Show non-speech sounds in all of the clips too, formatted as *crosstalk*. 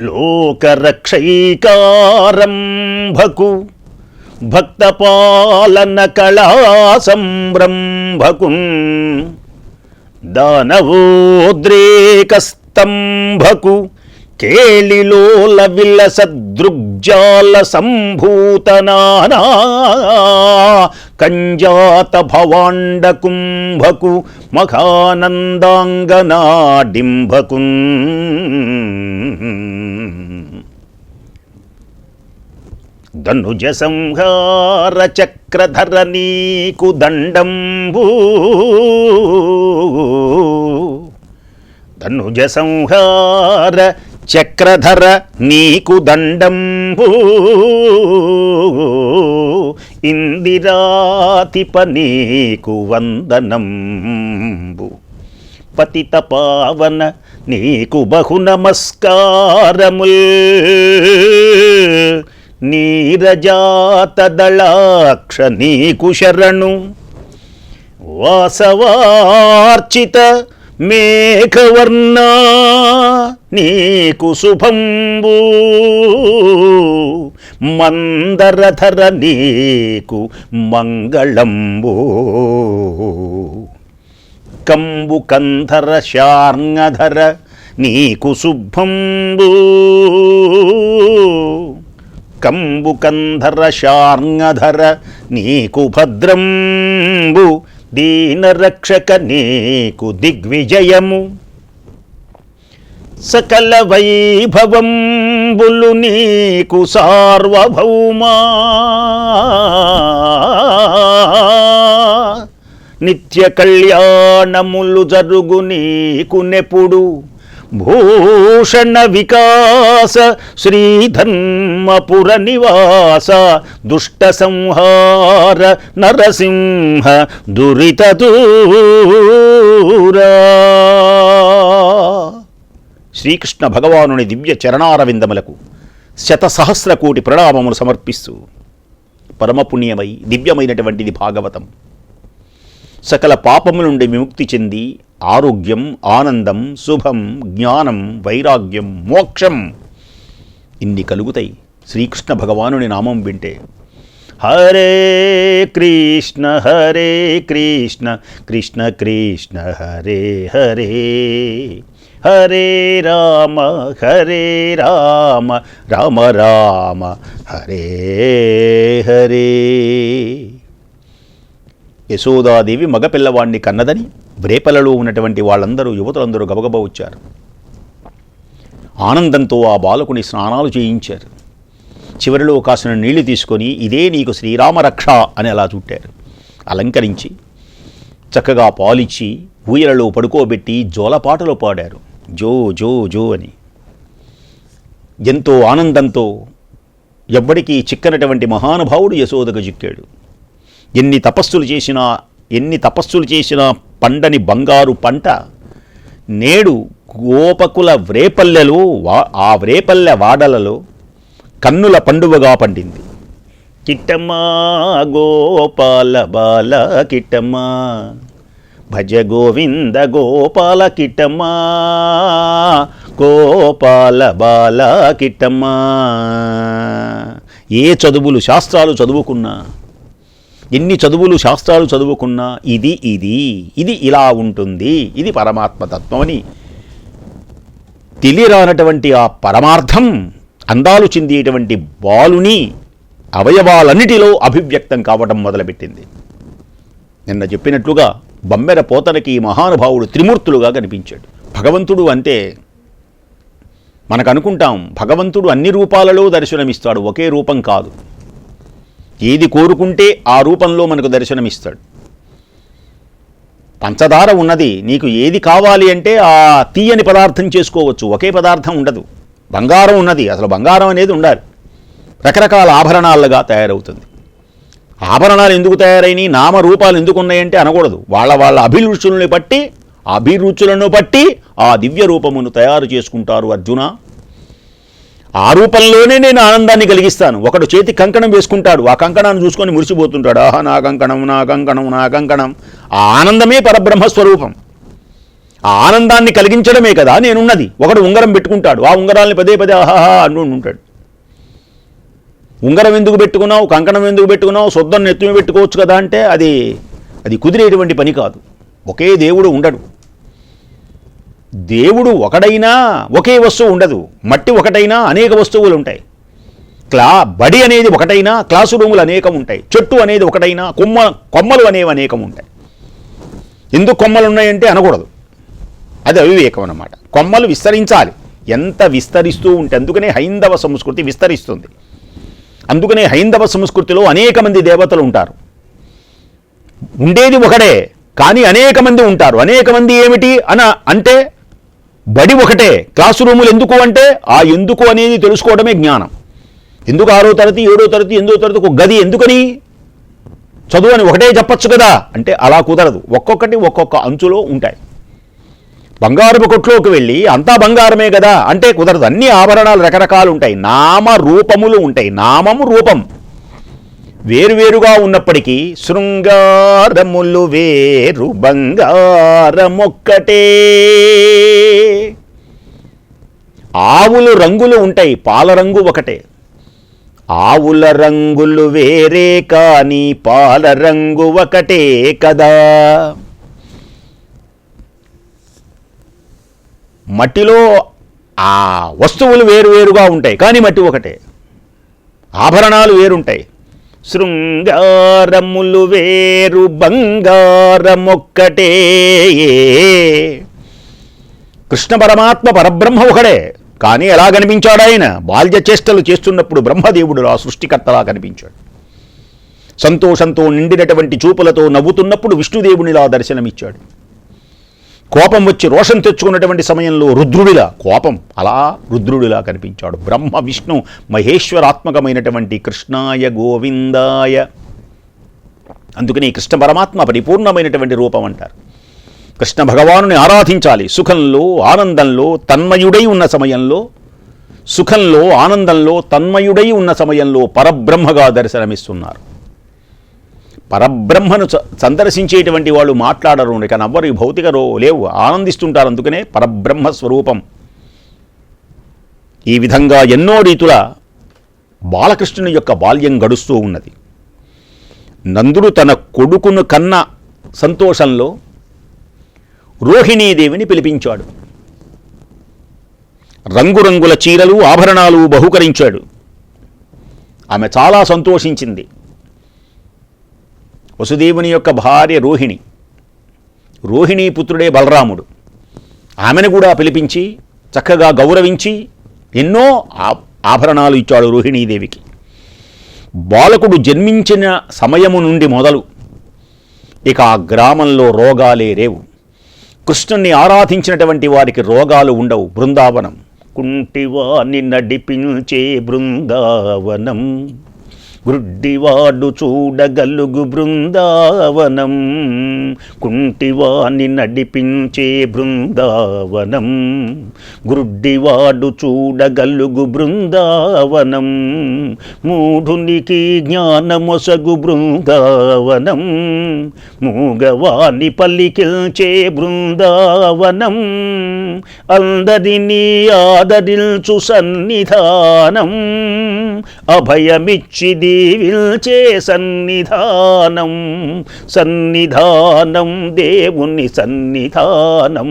లోకరక్షైకారంభకు భక్తపాలన కళా సంరంభకున్ దానవోద్రేకస్తంభకు కేళిలోల విలసదృగ్జాల సంభూతనానా కంజాత భవాండ కుంభకు మఖానందాంగనాడింభకున్ ధనుజ సంహార చక్రధర నీకు దండంబూ. ధనుజ సంహార చక్రధర నీకు దండంబు. ఇందిరాతిప నీకు వందనంబు. పతిత పావన నీకు బహు నమస్కారముల్ నీరజాతదళాక్ష నీకు శరణు. వాసవార్చిత మేఘవర్ణ నీకు శుభంబు. మందరధర నీకు మంగళంబు. కంబు కంధర శార్ణధర నీకు శుభంబు. కంబు కంధర శార్ణధర నీకు భద్రంబు. దీనరక్షక నీకు దిగ్విజయము. సకల వైభవంబులు నీకు సార్వభౌమా. నిత్య కళ్యాణములు జరుగు నీకు నెపుడు భూషణ వికాస శ్రీధర్మపుర నివాస దుష్ట సంహార నరసింహ దురిత దూరా. శ్రీకృష్ణ భగవానుని దివ్య చరణారవిందములకు శతసహస్ర కోటి ప్రణామములు సమర్పిస్తూ పరమపుణ్యమై దివ్యమైనటువంటిది భాగవతం. సకల పాపముల నుండి విముక్తి చెంది ఆరోగ్యం ఆనందం శుభం జ్ఞానం వైరాగ్యం మోక్షం ఇన్ని కలుగుతాయి. శ్రీకృష్ణ భగవానుని నామం వింటే. హరే కృష్ణ హరే కృష్ణ కృష్ణ కృష్ణ హరే హరే హరే రామ హరే రామ రామ రామ హరే హరే. యశోదాదేవి మగపిల్లవాణ్ణి కన్నదని బ్రేపలలో ఉన్నటువంటి వాళ్ళందరూ యువతులందరూ గబగబా వచ్చారు. ఆనందంతో ఆ బాలకుని స్నానాలు చేయించారు. చివరిలో కాసిన నీళ్ళు తీసుకొని ఇదే నీకు శ్రీరామరక్ష అని అలా చుట్టారు. అలంకరించి చక్కగా పాలిచ్చి ఊయలలో పడుకోబెట్టి జోలపాటలు పాడారు. జో జో జో అని. ఎంతో ఆనందంతో ఎవ్వడికి చిక్కనటువంటి మహానుభావుడు యశోదకు చిక్కాడు. ఎన్ని తపస్సులు చేసినా ఎన్ని తపస్సులు చేసినా పండని బంగారు పంట. నేడు గోపకుల వ్రేపల్లెలో వా ఆ వ్రేపల్లె వాడలలో కన్నుల పండువగా పండింది. కిట్టమ్మా గోపాల బాల కిట్టమ్మా. భజ గోవింద గోపాల కిట్టమ్మా. గోపాల బాల కిట్టమ్మా. ఏ చదువులు శాస్త్రాలు చదువుకున్నా ఎన్ని చదువులు శాస్త్రాలు చదువుకున్నా ఇది ఇది ఇది ఇలా ఉంటుంది ఇది పరమాత్మతత్వం అని తెలియరానటువంటి ఆ పరమార్థం అందాలు చెందేటువంటి బాలుని అవయవాలన్నిటిలో అభివ్యక్తం కావడం మొదలుపెట్టింది. నిన్న చెప్పినట్లుగా బమ్మెర పోతనకి ఈ మహానుభావుడు త్రిమూర్తులుగా కనిపించాడు. భగవంతుడు అంటే మనకు అనుకుంటాం భగవంతుడు అన్ని రూపాలలో దర్శనమిస్తాడు ఒకే రూపం కాదు. ఏది కోరుకుంటే ఆ రూపంలో మనకు దర్శనమిస్తాడు. పంచదార ఉన్నది నీకు ఏది కావాలి అంటే ఆ తీయని పదార్థం చేసుకోవచ్చు. ఒకే పదార్థం ఉండదు. బంగారం ఉన్నది అసలు బంగారం అనేది ఉండాలి. రకరకాల ఆభరణాలుగా తయారవుతుంది. ఆభరణాలు ఎందుకు తయారైనవి నామరూపాలు ఎందుకు ఉన్నాయంటే అనకూడదు. వాళ్ళ వాళ్ళ అభిరుచులను బట్టి అభిరుచులను బట్టి ఆ దివ్య రూపమును తయారు చేసుకుంటారు అర్జున. ఆ రూపంలోనే నేను ఆనందాన్ని కలిగిస్తాను. ఒకడు చేతి కంకణం వేసుకుంటాడు. ఆ కంకణాన్ని చూసుకొని మురిసిపోతుంటాడు. ఆహా నా కంకణం నా కంకణం నా కంకణం. ఆ ఆనందమే పరబ్రహ్మ స్వరూపం ఆ ఆనందాన్ని కలిగించడమే కదా నేనున్నది. ఒకడు ఉంగరం పెట్టుకుంటాడు. ఆ ఉంగరాల్ని పదే పదే ఆహాహా అంటూ ఉంటాడు. ఉంగరం ఎందుకు పెట్టుకున్నావు? కంకణం ఎందుకు పెట్టుకున్నావు? శుద్ధం నెత్తిమి పెట్టుకోవచ్చు కదా అంటే అది అది కుదిరేటువంటి పని కాదు. ఒకే దేవుడు ఉండడు. దేవుడు ఒకడైనా ఒకే వస్తువు ఉండదు. మట్టి ఒకటైనా అనేక వస్తువులు ఉంటాయి. క్లా బడి అనేది ఒకటైనా క్లాసు రూములు అనేకం ఉంటాయి. చెట్టు అనేది ఒకటైనా కొమ్మ కొమ్మలు అనేవి అనేకం ఉంటాయి. ఎందుకు కొమ్మలు ఉన్నాయంటే అనకూడదు. అది అవివేకం అన్నమాట. కొమ్మలు విస్తరించాలి. ఎంత విస్తరిస్తూ ఉంటే అందుకనే హైందవ సంస్కృతి విస్తరిస్తుంది. అందుకనే హైందవ సంస్కృతిలో అనేక మంది దేవతలు ఉంటారు. ఉండేది ఒకడే కానీ అనేక మంది ఉంటారు. అనేక మంది ఏమిటి అన అంటే బడి ఒకటే క్లాస్ రూములు ఎందుకు అంటే ఆ ఎందుకు అనేది తెలుసుకోవడమే జ్ఞానం. ఎందుకు ఆరో తరగతి ఏడో తరగతి ఎనిమిదో తరగతి ఒక గది ఎందుకని? చదువు అని ఒకటే చెప్పచ్చు కదా. అంటే అలా కుదరదు. ఒక్కొక్కటి ఒక్కొక్క అంచులో ఉంటాయి. బంగారపు కొట్లోకి వెళ్ళి అంతా బంగారమే కదా. అంటే కుదరదు. అన్ని ఆభరణాలు రకరకాలు ఉంటాయి. నామ రూపములు ఉంటాయి. నామము రూపం. వేరువేరుగా ఉన్నప్పటికీ శృంగారములు వేరు బంగారమొక్కటే. ఆవులు రంగులు ఉంటాయి పాల రంగు ఒకటే. ఆవుల రంగులు వేరే కానీ పాల రంగు ఒకటే కదా. మట్టిలో ఆ వస్తువులు వేరువేరుగా ఉంటాయి కానీ మట్టి ఒకటే. ఆభరణాలు వేరుంటాయి. శృంగారములు వేరు బంగారమొక్కటే. కృష్ణ పరమాత్మ పరబ్రహ్మ ఒకడే. కానీ ఎలా కనిపించాడు ఆయన? బాల్య చేష్టలు చేస్తున్నప్పుడు బ్రహ్మదేవుడు ఆ సృష్టికర్తలా కనిపించాడు. సంతోషంతో నిండినటువంటి చూపులతో నవ్వుతున్నప్పుడు విష్ణుదేవునిలా దర్శనమిచ్చాడు. కోపం వచ్చి రోషం తెచ్చుకున్నటువంటి సమయంలో రుద్రుడిలా కోపం అలా రుద్రుడిలా కనిపించాడు. బ్రహ్మ విష్ణు మహేశ్వరాత్మకమైనటువంటి కృష్ణాయ గోవిందాయ. అందుకని కృష్ణ పరమాత్మ పరిపూర్ణమైనటువంటి రూపం అంటారు. కృష్ణ భగవానుని ఆరాధించాలి. సుఖంలో ఆనందంలో తన్మయుడై ఉన్న సమయంలో సుఖంలో ఆనందంలో తన్మయుడై ఉన్న సమయంలో పరబ్రహ్మగా దర్శనమిస్తున్నారు. పరబ్రహ్మను స- సందర్శించేటువంటి వాళ్ళు మాట్లాడరు. ఇక నవ్వరు ఈ భౌతిక రో లేవు. ఆనందిస్తుంటారు. అందుకనే పరబ్రహ్మ స్వరూపం. ఈ విధంగా ఎన్నో రీతుల బాలకృష్ణుని యొక్క బాల్యం గడుస్తూ ఉన్నది. నందుడు తన కొడుకును కన్న సంతోషంలో రోహిణీదేవిని పిలిపించాడు. రంగురంగుల చీరలు ఆభరణాలు బహుకరించాడు. ఆమె చాలా సంతోషించింది. వసుదేవుని యొక్క భార్య రోహిణి. రోహిణీ పుత్రుడే బలరాముడు. ఆమెను కూడా పిలిపించి చక్కగా గౌరవించి ఎన్నో ఆ- ఆభరణాలు ఇచ్చాడు రోహిణీదేవికి. బాలకుడు జన్మించిన సమయము నుండి మొదలు ఇక ఆ గ్రామంలో రోగాలే రేవు. కృష్ణుణ్ణి ఆరాధించినటువంటి వారికి రోగాలు ఉండవు. బృందావనం. కుంటివాని నడిపించే బృందావనం. గుడ్డివాడు చూడగలుగు బృందావనం. కుంటివాని నడిపించే బృందావనం. గుడ్డివాడు చూడగలుగు బృందావనం. మూఢునికి జ్ఞానమొసగు బృందావనం. మూగవాణి పల్లికిల్చే బృందావనం. అందరినీ ఆదరిల్చు సన్నిధానం. అభయమిచ్చిది దీవిల్చే సన్నిధానం సన్నిధానం దేవుని సన్నిధానం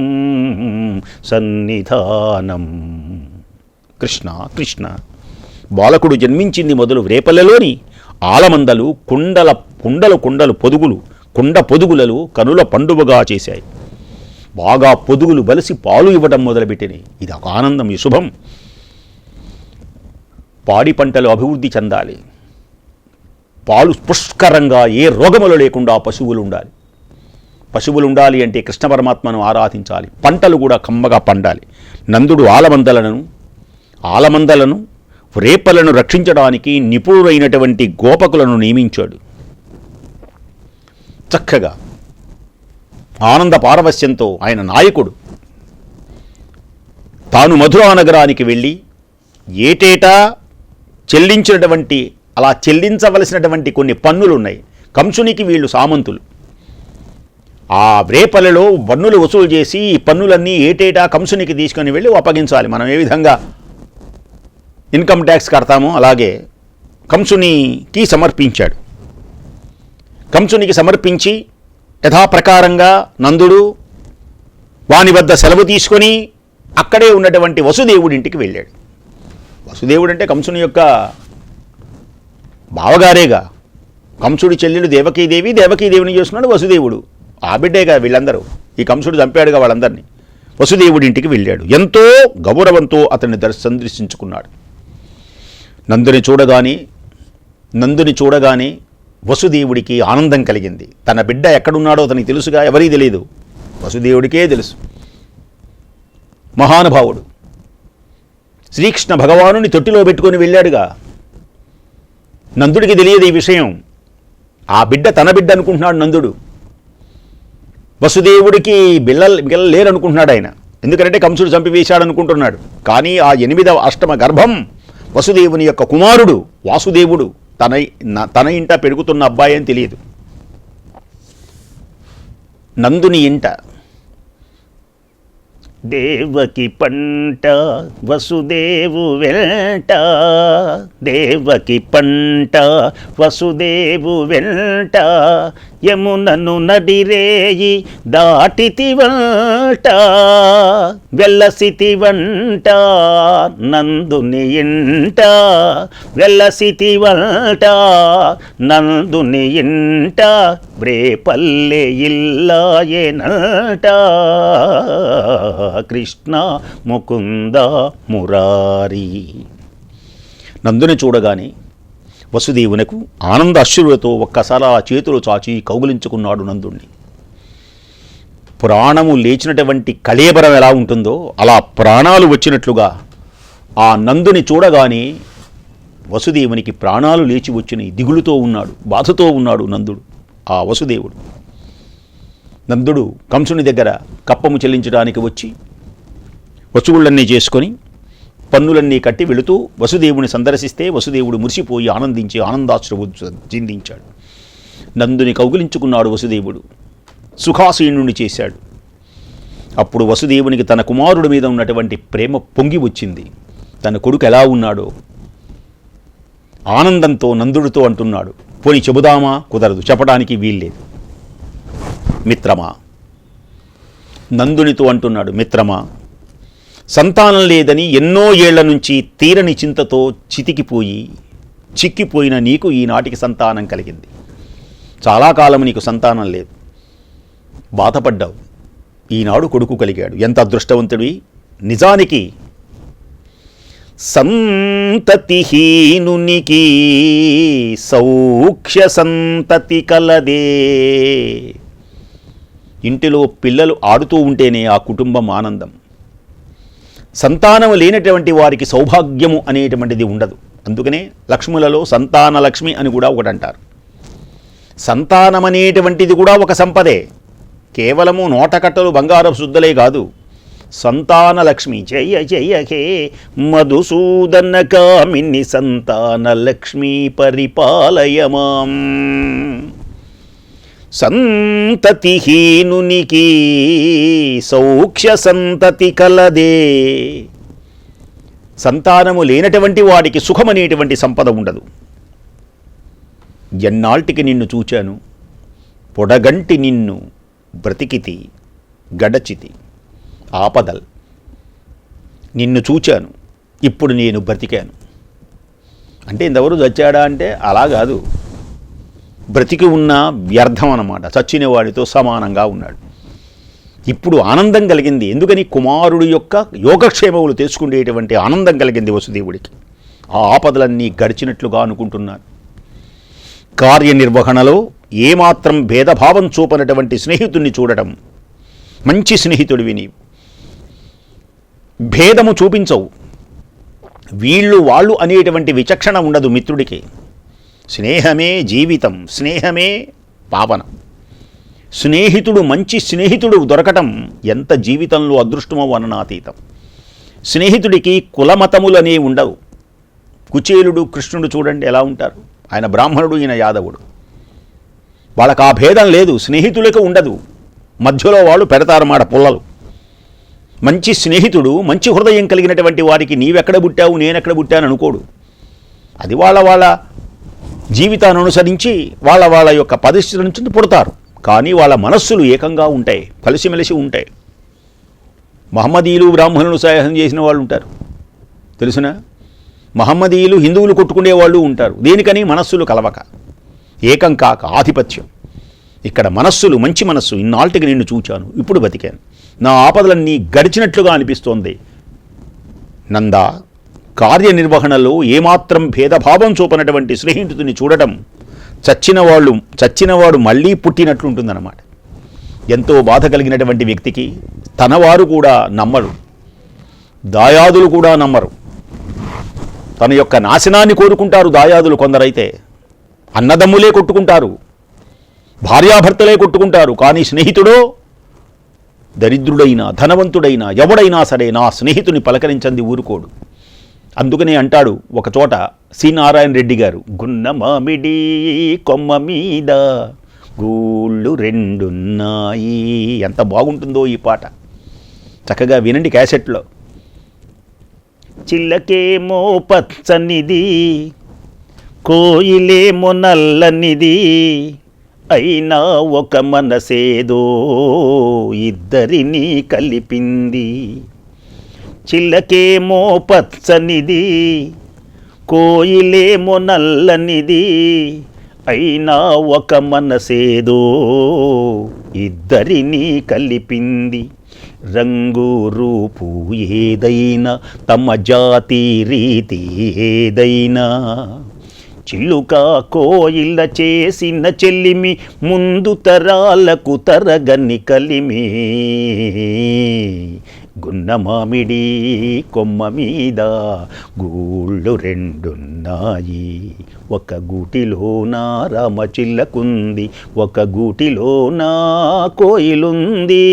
సన్నిధానం. కృష్ణ కృష్ణ. బాలకుడు జన్మించింది మొదలు రేపల్లెలోని ఆలమందలు కుండల కుండలు కుండలు పొదుగులు కుండ పొదుగులలో కనుల పండుగగా చేశాయి. బాగా పొదుగులు బలిసి పాలు ఇవ్వడం మొదలుపెట్టినాయి. ఇది ఒక ఆనందం ఈ శుభం. పాడి పంటలు అభివృద్ధి చెందాలి. పాలు పుష్కరంగా ఏ రోగములు లేకుండా పశువులు ఉండాలి పశువులు ఉండాలి అంటే కృష్ణ పరమాత్మను ఆరాధించాలి. పంటలు కూడా కమ్మగా పండాలి. నందుడు ఆలమందలను ఆలమందలను రేపలను రక్షించడానికి నిపుణులైనటువంటి గోపకులను నియమించాడు. చక్కగా ఆనంద పారవస్యంతో ఆయన నాయకుడు తాను మధురా నగరానికి వెళ్ళి ఏటేటా చెల్లించినటువంటి అలా చెల్లించవలసినటువంటి కొన్ని పన్నులు ఉన్నాయి కంసునికి వీళ్ళు సామంతులు. ఆ రేపలలో పన్నులు వసూలు చేసి ఈ పన్నులన్నీ ఏటేటా కంసునికి తీసుకొని వెళ్ళి అప్పగించాలి. మనం ఏ విధంగా ఇన్కమ్ ట్యాక్స్ కడతామో అలాగే కంసునికి సమర్పించాడు. కంసునికి సమర్పించి యథాప్రకారంగా నందుడు వాని వద్ద సెలవు తీసుకొని అక్కడే ఉన్నటువంటి వసుదేవుడింటికి వెళ్ళాడు. వసుదేవుడు అంటే కంసుని యొక్క బావగారేగా. కంసుడి చెల్లెలు దేవకీదేవి దేవకీదేవిని చేస్తున్నాడు వసుదేవుడు. ఆ బిడ్డేగా వీళ్ళందరూ. ఈ కంసుడు చంపాడుగా వాళ్ళందరినీ. వసుదేవుడి ఇంటికి వెళ్ళాడు. ఎంతో గౌరవంతో అతన్ని దర్శ సందర్శించుకున్నాడు. నందుని చూడగానే నందుని చూడగానే వసుదేవుడికి ఆనందం కలిగింది. తన బిడ్డ ఎక్కడున్నాడో అతనికి తెలుసుగా ఎవరీ తెలియదు వసుదేవుడికే తెలుసు. మహానుభావుడు. శ్రీకృష్ణ భగవానుని తొట్టిలో పెట్టుకొని వెళ్ళాడుగా. నందుడికి తెలియదు ఈ విషయం. ఆ బిడ్డ తన బిడ్డ అనుకుంటున్నాడు నందుడు. వసుదేవుడికి బిల్ల బిల్లలు లేరనుకుంటున్నాడు ఆయన. ఎందుకంటే కంసుడు చంపివేశాడు అనుకుంటున్నాడు కానీ ఆ ఎనిమిదవ అష్టమ గర్భం వసుదేవుని యొక్క కుమారుడు వాసుదేవుడు తన తన ఇంట పెరుగుతున్న అబ్బాయి అని తెలియదు. నందుని ఇంట దేవకి పంట వసుదేవు వెంట. దేవకి పంట వసుదేవు వెంట. యమునను నడిరేయి దాటితి వంట వెల్లసితి వంట నందుని ఇంట. వెల్లసితి వంట నందుని ఇంట బ్రేపల్లె ఇల్లాయనంట కృష్ణ ముకుంద మురారి. నందుని చూడగానే వసుదేవునకు ఆనంద అశ్రులతో ఒక్కసారి ఆ చేతులు చాచి కౌగులించుకున్నాడు నందుణ్ణి. ప్రాణము లేచినటువంటి కళేబరం ఎలా ఉంటుందో అలా ప్రాణాలు వచ్చినట్లుగా ఆ నందుని చూడగానే వసుదేవునికి ప్రాణాలు లేచి వచ్చినాయి దిగులుతో ఉన్నాడు బాధతో ఉన్నాడు నందుడు ఆ వసుదేవుడు. నందుడు కంసుని దగ్గర కప్పము చెల్లించడానికి వచ్చి వసువుళ్ళన్నీ చేసుకొని పన్నులన్నీ కట్టి వెళుతూ వసుదేవుని సందర్శిస్తే వసుదేవుడు మురిసిపోయి ఆనందించి ఆనందాశ్రవు చిందించాడు నందుని కౌగిలించుకున్నాడు వసుదేవుడు. సుఖాసీనుని చేశాడు. అప్పుడు వసుదేవునికి తన కుమారుడి మీద ఉన్నటువంటి ప్రేమ పొంగి వచ్చింది. తన కొడుకు ఎలా ఉన్నాడో? ఆనందంతో నందుడితో అంటున్నాడు. పోని చెబుదామా? కుదరదు. చెప్పడానికి వీల్లేదు. మిత్రమా? నందునితో అంటున్నాడు. మిత్రమా? సంతానం లేదని ఎన్నో ఏళ్ళ నుంచి తీరని చింతతో చితికిపోయి చిక్కిపోయిన నీకు ఈనాటికి సంతానం కలిగింది. చాలా కాలం నీకు సంతానం లేదు. బాధపడ్డావు. ఈనాడు కొడుకు కలిగాడు. ఎంత అదృష్టవంతుడివి? నిజానికి సంతతిహీనునికి సౌఖ్య సంతతి కలదే. ఇంటిలో పిల్లలు ఆడుతూ ఉంటేనే ఆ కుటుంబం ఆనందం. సంతానం లేనటువంటి వారికి సౌభాగ్యము అనేటువంటిది ఉండదు. అందుకనే లక్ష్ములలో సంతాన లక్ష్మి అని కూడా ఒకటి అంటారు సంతానం అనేటువంటిది కూడా ఒక సంపదే. కేవలము నోటకట్టలు బంగారం శుద్ధలే కాదు. సంతాన లక్ష్మి జయ జయ హే మధుసూదన కామిని సంతాన లక్ష్మి పరిపాలయమాం. సంతతిహీనునికి సౌఖ్య సంతతి కలదే. సంతానము లేనటువంటి వాడికి సుఖమనేటువంటి సంపద ఉండదు. ఎన్నాల్టికి నిన్ను చూచాను? పొడగంటి నిన్ను బ్రతికితి గడచితి ఆపదల్. నిన్ను చూచాను ఇప్పుడు నేను బ్రతికాను. అంటే ఇంతవరకు చచ్చాడా అంటే అలా కాదు. బ్రతికి ఉన్న వ్యర్థం అన్నమాట. చచ్చినవాడితో సమానంగా ఉన్నాడు. ఇప్పుడు ఆనందం కలిగింది. ఎందుకని? కుమారుడు యొక్క యోగక్షేమములు తెలుసుకునేటువంటి ఆనందం కలిగింది వసుదేవుడికి. ఆ ఆపదలన్నీ గడిచినట్లుగా అనుకుంటున్నారు కార్యనిర్వహణలో ఏమాత్రం భేదభావం చూపనటువంటి స్నేహితుడిని చూడటం. మంచి స్నేహితుడివి నీవు. భేదము చూపించవు. వీళ్ళు వాళ్ళు అనేటువంటి విచక్షణ ఉండదు మిత్రుడికి. స్నేహమే జీవితం స్నేహమే పావనం స్నేహితుడు మంచి స్నేహితుడు దొరకటం ఎంత జీవితంలో అదృష్టమో వర్ణనాతీతం స్నేహితుడికి కులమతములనే ఉండవు. కుచేలుడు కృష్ణుడు చూడండి ఎలా ఉంటారు. ఆయన బ్రాహ్మణుడు ఈయన యాదవుడు. వాళ్ళకు ఆ భేదం లేదు స్నేహితులకు ఉండదు. మధ్యలో వాళ్ళు పెడతారన్నమాట పుల్లలు. మంచి స్నేహితుడు మంచి హృదయం కలిగినటువంటి వారికి నీవెక్కడ పుట్టావు నేనెక్కడ పుట్టాను అనుకోడు. అది వాళ్ళ వాళ్ళ జీవితాన్ని అనుసరించి వాళ్ళ వాళ్ళ యొక్క పరిస్థితుల నుంచి పుడతారు. కానీ వాళ్ళ మనస్సులు ఏకంగా ఉంటాయి కలిసిమెలిసి ఉంటాయి. మహమ్మదీయులు బ్రాహ్మణులు సహాయం చేసిన వాళ్ళు ఉంటారు. తెలుసునా? మహమ్మదీయులు హిందువులు కొట్టుకునే వాళ్ళు ఉంటారు. దేనికని? మనస్సులు కలవక. ఏకం కాక ఆధిపత్యం. ఇక్కడ మనస్సులు మంచి మనస్సు ఇన్నాళ్ళకి నిన్ను చూచాను. ఇప్పుడు బతికాను. నా ఆపదలన్నీ గడిచినట్లుగా అనిపిస్తోంది. నందా కార్యనిర్వహణలో ఏమాత్రం భేదభావం చూపనటువంటి స్నేహితుడిని చూడటం చచ్చిన వాళ్ళు చచ్చినవాడు మళ్ళీ పుట్టినట్లుంటుందన్నమాట. ఎంతో బాధ కలిగినటువంటి వ్యక్తికి తనవారు కూడా నమ్మరు. దాయాదులు కూడా నమ్మరు. తన యొక్క నాశనాన్ని కోరుకుంటారు దాయాదులు కొందరైతే. అన్నదమ్ములే కొట్టుకుంటారు. భార్యాభర్తలే కొట్టుకుంటారు. కానీ స్నేహితుడో దరిద్రుడైనా ధనవంతుడైనా ఎవడైనా సరే నా స్నేహితుని పలకరించంది ఊరుకోడు. అందుకనే అంటాడు ఒకచోట సి నారాయణ రెడ్డి గారు గున్న మామిడి కొమ్మ మీద గూళ్ళు రెండున్నాయి. ఎంత బాగుంటుందో ఈ పాట. చక్కగా వినండి క్యాసెట్లో. చిల్లకేమో పచ్చనిది కోయిలేమో నల్లనిది అయినా ఒక మనసేదో ఇద్దరిని కలిపింది. చిల్లకేమో పచ్చనిది కోయిలేమో నల్లనిది అయినా ఒక మనసేదో ఇద్దరిని కలిపింది. రంగు రూపు ఏదైనా తమ జాతి రీతి ఏదైనా. చిల్లుక కోయిల చేసిన చెల్లిమి ముందు తరాలకు తరగని కలిమి. గున్న మామిడి కొమ్మ మీద గూళ్ళు రెండున్నాయి. ఒక గూటిలోన రామచిల్లకుంది ఒక గూటిలో నా కోయిలుంది.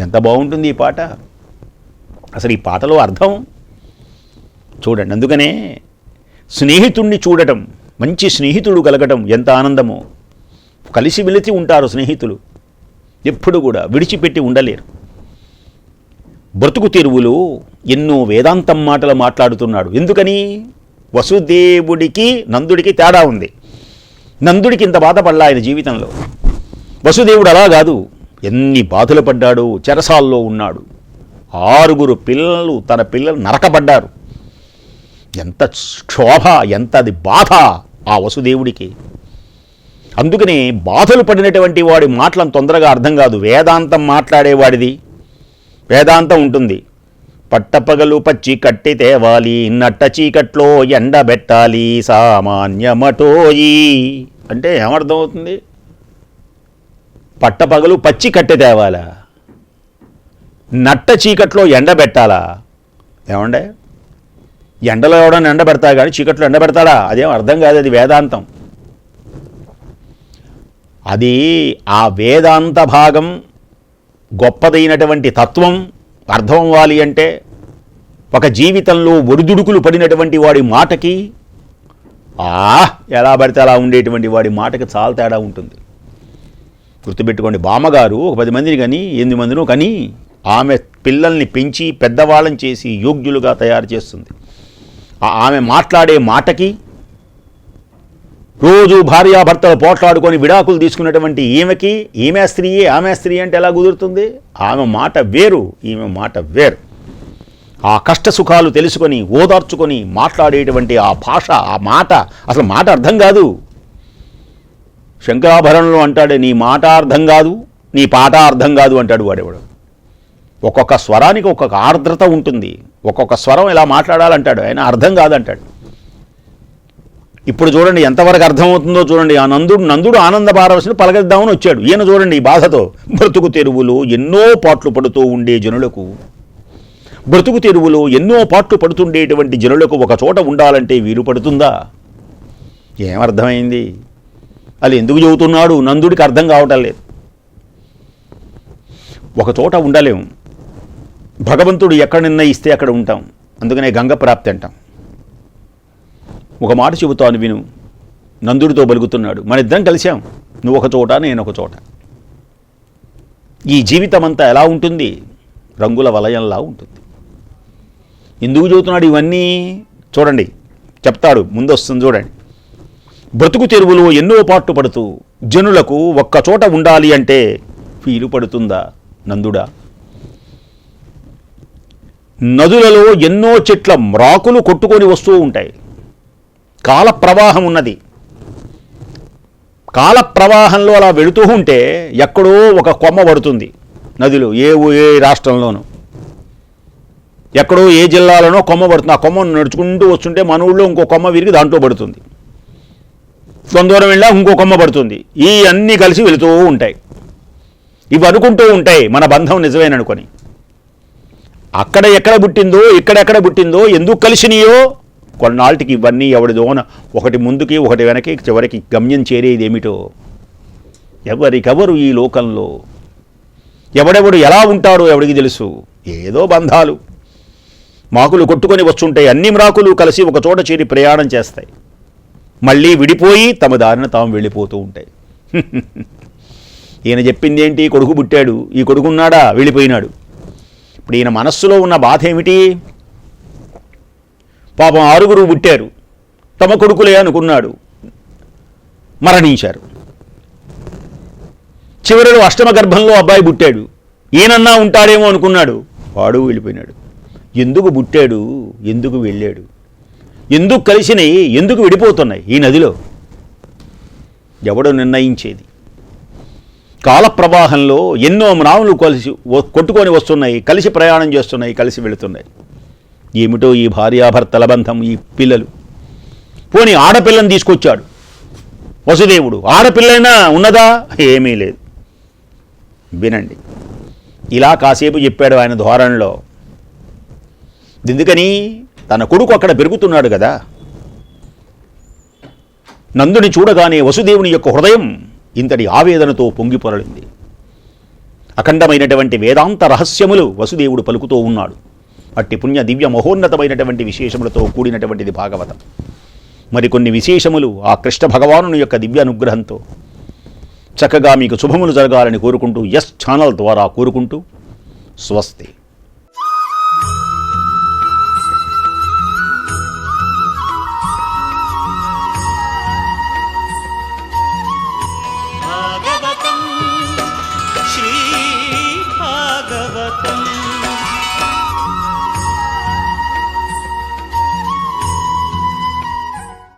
ఎంత బాగుంటుంది ఈ పాట? అసలు ఈ పాటలో అర్థం చూడండి. అందుకనే స్నేహితుణ్ణి చూడటం మంచి స్నేహితుడు కలగటం ఎంత ఆనందమో. కలిసి వెలిసి ఉంటారు స్నేహితులు. ఎప్పుడు కూడా విడిచిపెట్టి ఉండలేరు. బ్రతుకు తెరువులు ఎన్నో వేదాంతం మాటలు మాట్లాడుతున్నాడు. ఎందుకని? వసుదేవుడికి నందుడికి తేడా ఉంది. నందుడికి ఇంత బాధపడలా ఆయన జీవితంలో. వసుదేవుడు అలా కాదు. ఎన్ని బాధలు పడ్డాడు చెరసాల్లో ఉన్నాడు. ఆరుగురు పిల్లలు తన పిల్లలు నరకబడ్డారు ఎంత క్షోభ ఎంత అది బాధ ఆ వసుదేవుడికి. అందుకనే బాధలు పడినటువంటి వాడి మాటలను తొందరగా అర్థం కాదు. వేదాంతం మాట్లాడేవాడిది. వేదాంతం ఉంటుంది. పట్టపగలు పచ్చి కట్టి తేవాలి నట్ట చీకట్లో ఎండబెట్టాలి సామాన్యమటోయి. అంటే ఏమర్థం అవుతుంది పట్టపగలు పచ్చి కట్టె తేవాలా? నట్ట చీకట్లో ఎండబెట్టాలా ఏమండే? ఎండలో ఎవడని ఎండ పెడతా కానీ చీకట్లో ఎండ పెడతాడా? అదేం అర్థం కాదు అది వేదాంతం. అది ఆ వేదాంత భాగం గొప్పదైనటువంటి తత్వం అర్థం అవ్వాలి అంటే ఒక జీవితంలో ఒడిదుడుకులు పడినటువంటి వాడి మాటకి ఆ ఎలా పడితే అలా ఉండేటువంటి వాడి మాటకి చాలా తేడా ఉంటుంది. గుర్తుపెట్టుకోండి బామ్మగారు ఒక పది మందిని కానీ ఎనిమిది మందినో కానీ ఆమె పిల్లల్ని పెంచి పెద్దవాళ్ళని చేసి యోగ్యులుగా తయారు చేస్తుంది. ఆమె మాట్లాడే మాటకి రోజు భార్యాభర్తలు పోట్లాడుకొని విడాకులు తీసుకున్నటువంటి ఈమెకి ఈమె స్త్రీయే ఆమె స్త్రీ అంటే ఎలా కుదురుతుంది? ఆమె మాట వేరు ఈమె మాట వేరు. ఆ కష్ట సుఖాలు తెలుసుకొని ఓదార్చుకొని మాట్లాడేటువంటి ఆ భాష ఆ మాట అసలు మాట అర్థం కాదు. శంకరాభరణంలో అంటాడు నీ మాట అర్థం కాదు నీ పాట అర్థం కాదు అంటాడు వాడేవాడు. ఒక్కొక్క స్వరానికి ఒక్కొక్క ఆర్ద్రత ఉంటుంది. ఒక్కొక్క స్వరం ఇలా మాట్లాడాలంటాడు ఆయన అర్థం కాదంటాడు. ఇప్పుడు చూడండి ఎంతవరకు అర్థమవుతుందో చూడండి. ఆ నందుడు నందుడు ఆనంద పారవశను పలకరిద్దామని వచ్చాడు. ఈయన చూడండి ఈ బాధతో. బ్రతుకు తెరువులు ఎన్నో పాట్లు పడుతూ ఉండే జనులకు బ్రతుకు తెరువులో ఎన్నో పాట్లు పడుతుండేటువంటి జనులకు ఒక చోట ఉండాలంటే వీలు పడుతుందా? ఏమర్థమైంది? అది ఎందుకు చెబుతున్నాడు? నందుడికి అర్థం కావటం లేదు. ఒక చోట ఉండలేము. భగవంతుడు ఎక్కడ నిర్ణయిస్తే అక్కడ ఉంటాం. అందుకనే గంగ ప్రాప్తి అంటాం. ఒక మాట చెబుతాను విను. నందుడితో బలుగుతున్నాడు. మన ఇద్దరం కలిశాం. నువ్వు ఒక చోట నేను ఒక చోట. ఈ జీవితం అంతా ఎలా ఉంటుంది? రంగుల వలయంలా ఉంటుంది. ఎందుకు చెబుతున్నాడు ఇవన్నీ? చూడండి. చెప్తాడు. ముందు వస్తుంది చూడండి. బ్రతుకు తెరువులో ఎన్నో పాటు పడుతూ జనులకు ఒక్కచోట ఉండాలి అంటే ఫీలు పడుతుందా నందుడా? నదులలో ఎన్నో చెట్ల మ్రాకులు కొట్టుకొని వస్తూ ఉంటాయి. కాల ప్రవాహం ఉన్నది. కాల ప్రవాహంలో అలా వెళుతూ ఉంటే ఎక్కడో ఒక కొమ్మ పడుతుంది నదిలో ఏ ఏ రాష్ట్రంలోనూ. ఎక్కడో ఏ జిల్లాలోనో కొమ్మ పడుతుంది. ఆ కొమ్మను నడుచుకుంటూ వస్తుంటే మన ఊళ్ళో ఇంకో కొమ్మ విరిగి దాంట్లో పడుతుంది. కొంత దూరం వెళ్ళా ఇంకో కొమ్మ పడుతుంది. ఈ అన్నీ కలిసి వెళుతూ ఉంటాయి. ఇవి అనుకుంటూ ఉంటాయి మన బంధం నిజమేననుకొని. అక్కడ ఎక్కడ పుట్టిందో ఇక్కడెక్కడ పుట్టిందో ఎందుకు కలిసినాయో కొన్నాళ్ళకి ఇవన్నీ ఎవడిదోన ఒకటి ముందుకి ఒకటి వెనక్కి చివరికి గమ్యం చేరేది ఏమిటో ఎవరికెవరు ఈ లోకంలో? ఎవడెవడు ఎలా ఉంటాడో ఎవడికి తెలుసు? ఏదో బంధాలు. మాకులు కొట్టుకొని వస్తుంటాయి అన్ని మ్రాకులు కలిసి ఒక చోట చేరి ప్రయాణం చేస్తాయి. మళ్ళీ విడిపోయి తమ దారిన తాము వెళ్ళిపోతూ ఉంటాయి. *laughs* ఈయన చెప్పింది ఏంటి కొడుకు పుట్టాడు. ఈ కొడుకున్నాడా? వెళ్ళిపోయినాడు. ఇప్పుడు ఈయన మనస్సులో ఉన్న బాధ ఏమిటి? పాపం ఆరుగురు పుట్టారు. తమ కొడుకులే అనుకున్నాడు. మరణించారు. చివరిలో అష్టమ గర్భంలో అబ్బాయి పుట్టాడు. ఈయనన్నా ఉంటాడేమో అనుకున్నాడు. వాడు వెళ్ళిపోయినాడు. ఎందుకు పుట్టాడు? ఎందుకు వెళ్ళాడు? ఎందుకు కలిసినాయి? ఎందుకు విడిపోతున్నాయి ఈ నదిలో? ఎవడు నిర్ణయించేది. కాల ప్రవాహంలో ఎన్నో మ్రావులు కలిసి కొట్టుకొని వస్తున్నాయి కలిసి ప్రయాణం చేస్తున్నాయి కలిసి వెళుతున్నాయి. ఏమిటో ఈ భార్యాభర్తల బంధం ఈ పిల్లలు. పోనీ ఆడపిల్లని తీసుకొచ్చాడు. వసుదేవుడు ఆడపిల్లైనా ఉన్నదా? ఏమీ లేదు. వినండి. ఇలా కాసేపు చెప్పాడు ఆయన ధోరణిలో. ఎందుకని? తన కొడుకు అక్కడ పెరుగుతున్నాడు కదా. నందుని చూడగానే వసుదేవుని యొక్క హృదయం ఇంతటి ఆవేదనతో పొంగిపొరలింది. అఖండమైనటువంటి వేదాంత రహస్యములు వసుదేవుడు పలుకుతూ ఉన్నాడు. అట్టి పుణ్య దివ్య మహోన్నతమైనటువంటి విశేషములతో కూడినటువంటిది భాగవతం. మరికొన్ని విశేషములు ఆ కృష్ణ భగవానుని యొక్క దివ్య అనుగ్రహంతో చక్కగా మీకు శుభములు జరగాలని కోరుకుంటూ ఎస్ ఛానల్ ద్వారా కోరుకుంటూ స్వస్తి.